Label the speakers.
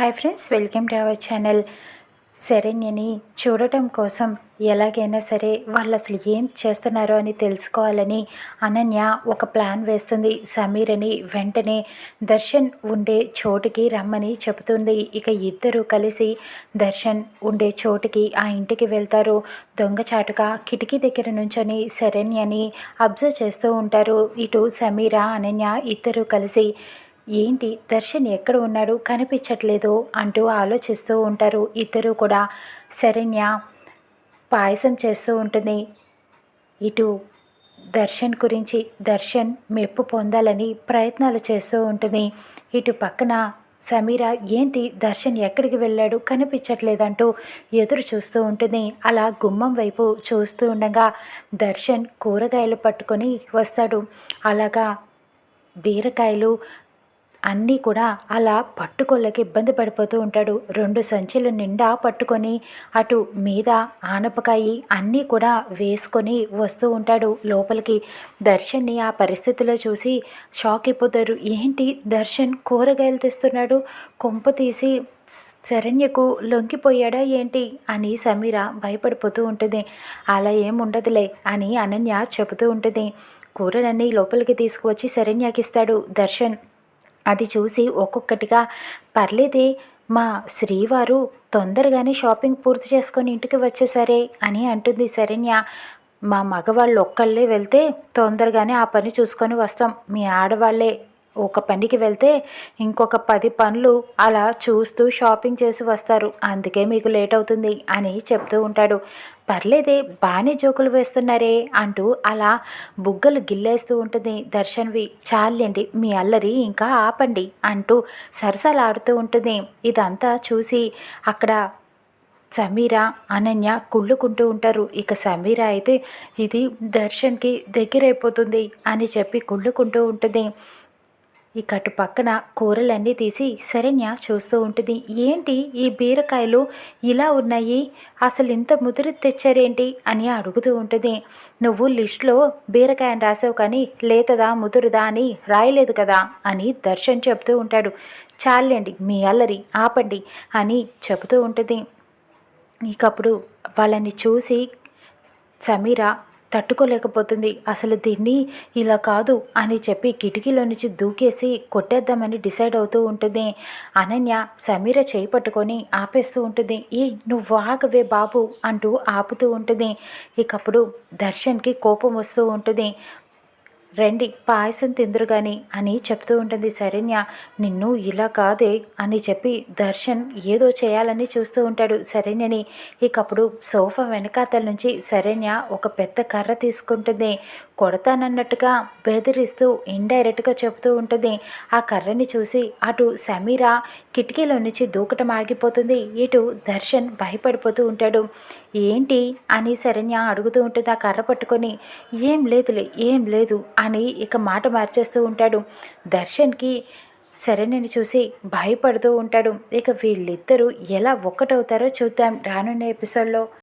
Speaker 1: Hi friends welcome to our channel. శరణ్యని చూడటం కోసం ఎలాగైనా సరే వాళ్ళు అసలు ఏం చేస్తున్నారో అని తెలుసుకోవాలని అనన్య ఒక ప్లాన్ వేస్తుంది. సమీరని వెంటనే దర్శన్ ఉండే చోటుకి రమ్మని చెబుతుంది. ఇక ఇద్దరు కలిసి దర్శన్ ఉండే చోటుకి ఆ ఇంటికి వెళ్తారు. దొంగచాటుగా కిటికీ దగ్గర నుంచొని శరణ్యని అబ్జర్వ్ చేస్తూ ఉంటారు. ఇటు సమీర అనన్య ఇద్దరు కలిసి ఏంటి? దర్శన్ ఎక్కడ ఉన్నాడు? కనిపించట్లేదు అంటూ ఆలోచిస్తూ ఉంటారు ఇద్దరు కూడా. శరణ్య పాయసం చేస్తూ ఉంటుంది. ఇటు దర్శన్ గురించి దర్శన్ మెప్పు పొందాలని ప్రయత్నాలు చేస్తూ ఉంటుంది. ఇటు పక్కన సమీర ఏంటి? దర్శన్ ఎక్కడికి వెళ్ళాడు? కనిపించట్లేదంటూ ఎదురు చూస్తూ ఉంటుంది. అలా గుమ్మం వైపు చూస్తూ ఉండగా దర్శన్ కూరగాయలు పట్టుకొని వస్తాడు. అలాగా బీరకాయలు అన్నీ కూడా అలా పట్టుకోలేక ఇబ్బంది పడిపోతూ ఉంటాడు. రెండు సంచులు నిండా పట్టుకొని అటు మీద ఆనపకాయి అన్నీ కూడా వేసుకొని వస్తూ ఉంటాడు. లోపలికి దర్శన్ని ఆ పరిస్థితిలో చూసి షాక్ అయిపోతారు. ఏంటి దర్శన్ కూరగాయలు తెస్తున్నాడు? కొంప తీసి శరణ్యకు లొంగిపోయాడా ఏంటి అని సమీర భయపడిపోతూ ఉంటుంది. అలా ఏముండదులే అని అనన్య చెబుతూ ఉంటుంది. కూరలన్నీ లోపలికి తీసుకువచ్చి శరణ్యకి ఇస్తాడు దర్శన్ అది చూసి ఒక్కొక్కటిగా పర్లేదే మా శ్రీవారు తొందరగానే షాపింగ్ పూర్తి చేసుకొని ఇంటికి వచ్చేసరే అని అంటుంది శరణ్య. మా మగవాళ్ళు ఒక్కళ్ళే వెళ్తే తొందరగానే ఆ పని చూసుకొని వస్తాం. మీ ఆడవాళ్ళే ఒక పనికి వెళ్తే ఇంకొక పది పనులు అలా చూస్తూ షాపింగ్ చేసి వస్తారు. అందుకే మీకు లేట్ అవుతుంది అని చెప్తూ ఉంటాడు. పర్లేదే బాగానే జోకులు వేస్తున్నారే అంటూ అలా బుగ్గలు గిల్లేస్తూ ఉంటుంది దర్శన్వి. చాలండి మీ అల్లరి ఇంకా ఆపండి అంటూ సరసలాడుతూ ఉంటుంది. ఇదంతా చూసి అక్కడ సమీర అనన్య కుళ్ళుకుంటూ ఉంటారు. ఇక సమీర అయితే ఇది దర్శన్కి దగ్గరైపోతుంది అని చెప్పి కుళ్ళుకుంటూ ఉంటుంది. ఈ అటు పక్కన కూరలన్నీ తీసి శరణ్య చూస్తూ ఉంటుంది. ఏంటి ఈ బీరకాయలు ఇలా ఉన్నాయి? అసలు ఇంత ముదిరి తెచ్చారేంటి? అని అడుగుతూ ఉంటుంది. నువ్వు లిస్ట్లో బీరకాయని రాసావు కానీ లేతదా ముదురుదా అని రాయలేదు కదా? అని దర్శన్ చెప్తూ ఉంటాడు. చాలండి మీ అల్లరి ఆపండి అని చెబుతూ ఉంటుంది. ఇకప్పుడు వాళ్ళని చూసి సమీర తట్టుకోలేకపోతుంది. అసలు దీన్ని ఇలా కాదు అని చెప్పి కిటికీలో నుంచి దూకేసి కొట్టేద్దామని డిసైడ్ అవుతూ ఉంటుంది. అనన్య సమీర చేయి పట్టుకొని ఆపేస్తూ ఉంటుంది. ఏ నువ్వు ఆగవే బాబు అంటూ ఆపుతూ ఉంటుంది. ఇకప్పుడు దర్శన్కి కోపం వస్తూ ఉంటుంది. రండి పాయసం తిందురు కానీ అని చెప్తూ ఉంటుంది శరణ్య. నిన్ను ఇలా కాదే అని చెప్పి దర్శన్ ఏదో చేయాలని చూస్తూ ఉంటాడు శరణ్యని. ఇకప్పుడు సోఫా వెనకాతల నుంచి శరణ్య ఒక పెద్ద కర్ర తీసుకుంటుంది. కొడతానన్నట్టుగా బెదిరిస్తూ ఇండైరెక్ట్గా చెబుతూ ఉంటుంది. ఆ కర్రని చూసి అటు సమీర కిటికీలో నుంచి దూకటం ఆగిపోతుంది. ఇటు దర్శన్ భయపడిపోతూ ఉంటాడు. ఏంటి అని శరణ్య అడుగుతూ ఉంటుంది ఆ కర్ర పట్టుకొని. ఏం లేదులే ఏం లేదు అని ఇక మాట మార్చేస్తూ ఉంటాడు. దర్శన్కి శరణ్యని చూసి భయపడుతూ ఉంటాడు. ఇక వీళ్ళిద్దరూ ఎలా ఒక్కటవుతారో చూద్దాం రానున్న ఎపిసోడ్లో.